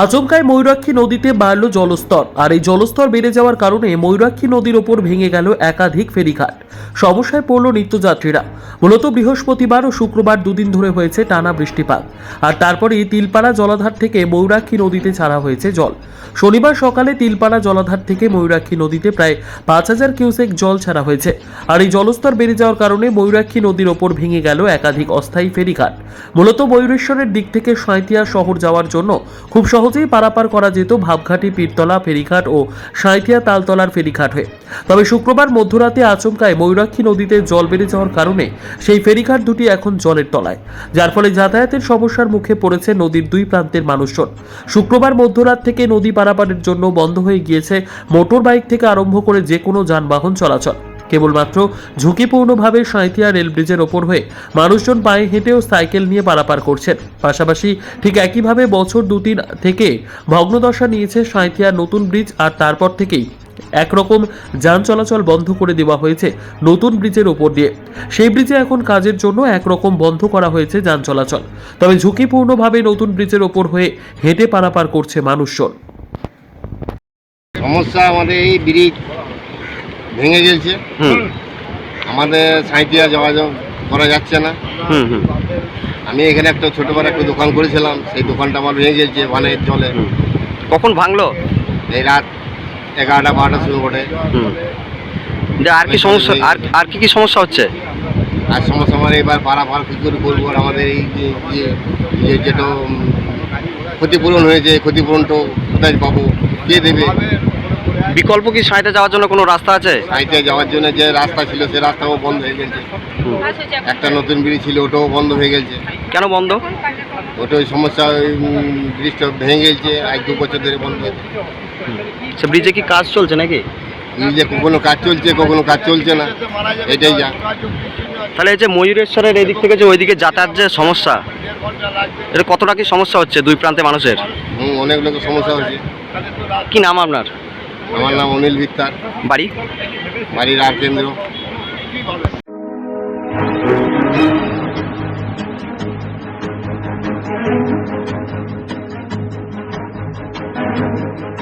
আচমকায় ময়ূরাক্ষী নদীতে বাড়ল জলস্তর, আর এই জলস্তর বেড়ে যাওয়ার কারণে ময়ূরাক্ষী নদীর ওপর ভেঙে গেল একাধিক ফেরিঘাট। সমস্যায় পড়ল নিত্যযাত্রীরা। মূলত বৃহস্পতিবার ও শুক্রবার দুদিন ধরে হয়েছে টানা বৃষ্টিপাত। আর তারপরেই তিলপাড়া জলাধার থেকে ময়ূরাক্ষী নদীতে ছাড়া হয়েছে জল। শনিবার সকালে তিলপাড়া জলাধার থেকে ময়ূরাক্ষী নদীতে প্রায় পাঁচ হাজার কিউসেক জল ছাড়া হয়েছে। আর এই জলস্তর বেড়ে যাওয়ার কারণে ময়ূরাক্ষী নদীর ওপর ভেঙে গেল একাধিক অস্থায়ী ফেরিঘাট। মূলত ময়ূরেশ্বরের দিক থেকে সাঁইথিয়া শহর যাওয়ার জন্য খুব সহজেই পারাপার করা যেত ভাবঘাটি, পীরতলা ফেরিঘাট ও সাঁইথিয়া তালতলার ফেরিঘাট হয়ে। তবে শুক্রবার মধ্যরাতে আচমকায় ময়ূরাক্ষী নদীতে জল বেড়ে যাওয়ার কারণে সেই ফেরিঘাট দুটি এখন জলের তলায়। যার ফলে যাতায়াতের সমস্যার মুখে পড়েছে নদীর দুই প্রান্তের মানুষজন। শুক্রবার মধ্যরাত থেকে নদী পারাপারের জন্য বন্ধ হয়ে গিয়েছে মোটর বাইক থেকে আরম্ভ করে যে কোনো যানবাহন চলাচল। কেবলমাত্র ঝুঁকিপূর্ণভাবে সাঁইথিয়া রেল ব্রিজের ওপর হয়ে মানুষজন পায়ে হেঁটেও সাইকেল নিয়ে পারাপার করছেন। পাশাপাশি ঠিক একইভাবে বছর দুদিন থেকে ভগ্নদশা নিয়েছে সাঁইথিয়া নতুন ব্রিজ আর তারপর থেকেই একরকম যান চলাচল বন্ধ করে দেওয়া হয়েছে নতুন ব্রিজের ওপর দিয়ে। সেই ব্রিজে এখন কাজের জন্য একরকম বন্ধ করা হয়েছে যান চলাচল। তবে ঝুঁকিপূর্ণভাবে নতুন ব্রিজের ওপর হয়ে হেঁটে পারাপার করছে মানুষজন। সমস্যা আমাদের এই ব্রিজ ভেঙে গেছে। আমাদের সাঁইতিয়া যোগাযোগ করা যাচ্ছে না। আমি এখানে একটা ছোটোবেলা একটা দোকান করেছিলাম। সেই দোকানটা আমার ভেঙে গেছে বানের জলে। কখন ভাঙলো? এই রাত এগারোটা বারোটা ঘটে হুম। যে আর কি সমস্যা আর আর কি কি সমস্যা হচ্ছে? আর সমস্যা আমার এবার পারাপার কী করে বলব আর আমাদের এই যে যেটা ক্ষতিপূরণ হয়েছে ক্ষতিপূরণটা কোথায় পাবো কে দেবে? বিকল্প কি সাইডে যাওয়ার জন্য কোনো রাস্তা আছে? সাঁইতিয়া যাওয়ার জন্য যে রাস্তা ছিল সে রাস্তাও বন্ধ হয়ে গেছে। একটা নতুন ব্রিজ ছিল ওটাও বন্ধ হয়ে গেছে। কেন বন্ধ? ওটা ওই সমস্যা ওই ব্রিজটা ভেঙে গেছে আজ দু বছর ধরে বন্ধ আছে সে ব্রিজে কি কাজ চলছে নাকি? ব্রিজে কখনো কাজ চলছে কখনো কাজ চলছে না। এটাই যা। তাহলে এই যে ময়ূরেশ্বরের এদিক থেকে যে ওইদিকে যাতায়াত যে সমস্যা এটা কতটা কি সমস্যা হচ্ছে দুই প্রান্তে মানুষের? হুম অনেক লোকের সমস্যা হচ্ছে। কি নাম আপনার? আমার নাম অনিল বিক্তার বাড়ি? বাড়ির আর কেন্দ্র। Thank you.